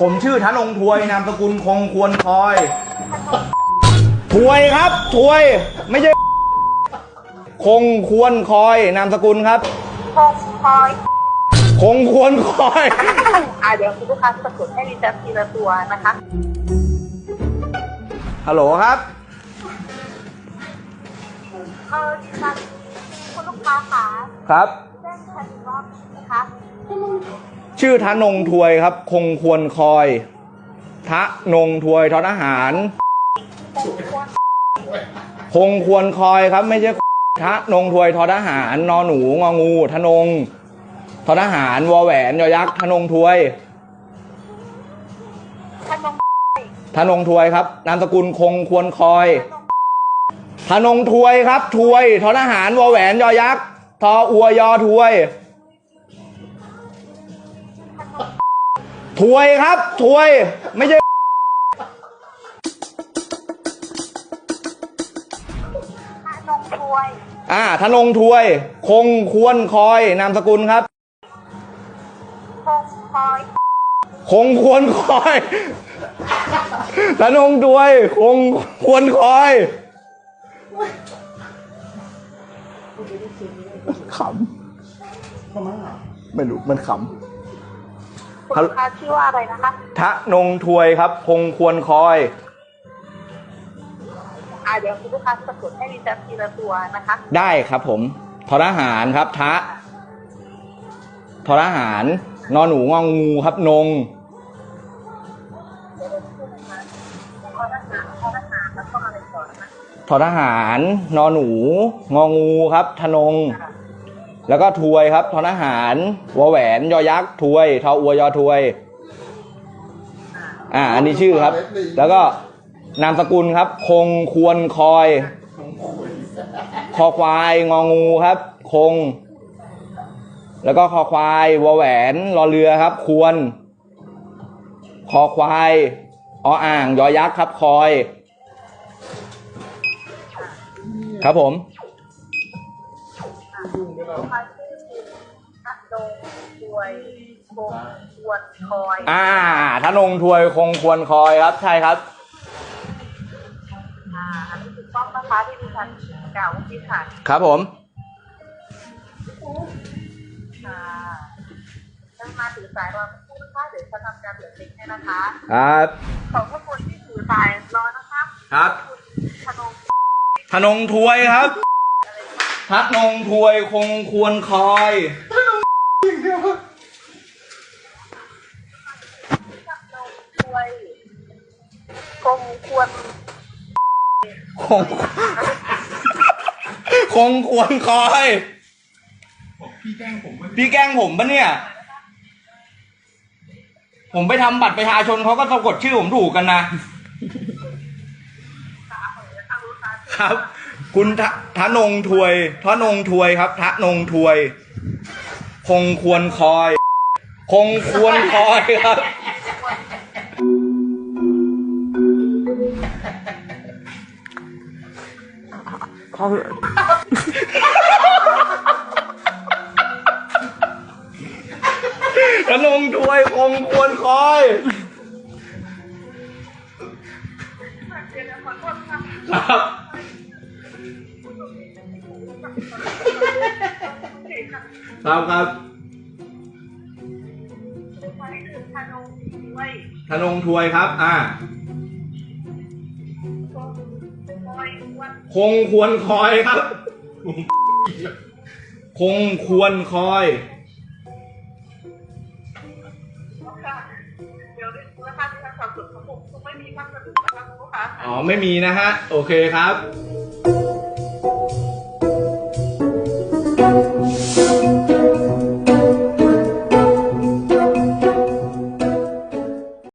ผมชื่อธนงทวยนามสกุลคงควรคอยทวยครับทวย ไม่ใช่ คงควรคอยนามสกุลครับ คงคอย คงควรคอย อ่าเดี๋ยวคุณลูกค้าสะกดให้ดิฉันทีละตัวนะคะ ฮัลโหลครับ เออดิฉันคุณลูกค้าคะครับ ชื่อธนงทวยครับ คงควรคอย ทะนงทวยทอทหาร คงควรคอยครับ ไม่ใช่ทะนงทวยทอทหาร นอหนูงองูทะนงทอทหารวอแหวนยอยักษ์ทะนงทวยขนมทนงทวยครับนามสกุลคงควรคอยทะนงทวยครับทวยทอทหารวอแหวนยอยักษ์ทออัวยอทวย ทวยครับทวยไม่ใช่ขนมถ้วย อ่าทนงทวย คงควรคอยนามสกุลครับ คงคอย คงควรคอยทนงทวย คงควรคอยขำไม่รู้มันข คุณลูกค้าชื่อว่าอะไรนะคะำทะนงทวยครับคงควรคอย อ่าเดี๋ยวคุณลูกค้าสะกดให้ดิฉันทีละตัวนะคะได้ครับผมทอทหารครับทะทอทหารนอหนูงองูครับนงขอทหารขอทหารแล้วก็อะไรต่อนะคะทอทหารนอหนูงองูครับทนง แล้วก็ทวยครับทอทหารวอแหวนยอยักษ์ทวยทออวยอทวย อ่า อันนี้ชื่อครับ แล้วก็นามสกุลครับ คงควรคอย คอควายงองูครับ คง แล้วก็คอควายวอแหวนรอเรือครับ ควร คอควายออ่าง ยอยักษ์ครับ คอย ครับผม ลูกค้าชื่อขนมถ้วยคงควรคอยอ่าธนงทวยคงควรคอยครับ ใช่ครับ อ่าอันนี้ถูกต้องนะคะที่ดิฉันกล่าวเมื่อกี้ค่ะครับผมค่ะจะมาถือสายรอสักครู่นะคะเดี๋ยวจะทำการเปลี่ยนลิงก์ให้นะคะ ครับ ขอบพระคุณที่ถือสายรอนะคะครับ คุณธนงธนงทวยครับ ทัดนงทวยคงควรคอยช่วยคงควรคงคงควรคอย พี่แกล้งผมพี่แกล้งผมปะเนี่ย ผมไปทำบัตรประชาชนเขาก็สะกดชื่อผมถูกกันนะ ครับ คุณทะทะนงทวยทะนงทวยครับทะนงทวย คงควรคอย คงควรคอยครับทะนงทวยคงควรคอยครับ ครับครับไปถึงธนงช่วยธนงทวยครับ อ่าคงคอยควรคงควรคอยครับ คงควรคอยค่ะเดี๋ยวดูนะคะที่ทางสับสนของผมคงไม่มีมากกว่านี้นะคะคุณลูกค้าอ๋อ ไม่มีนะฮะ โอเคครับ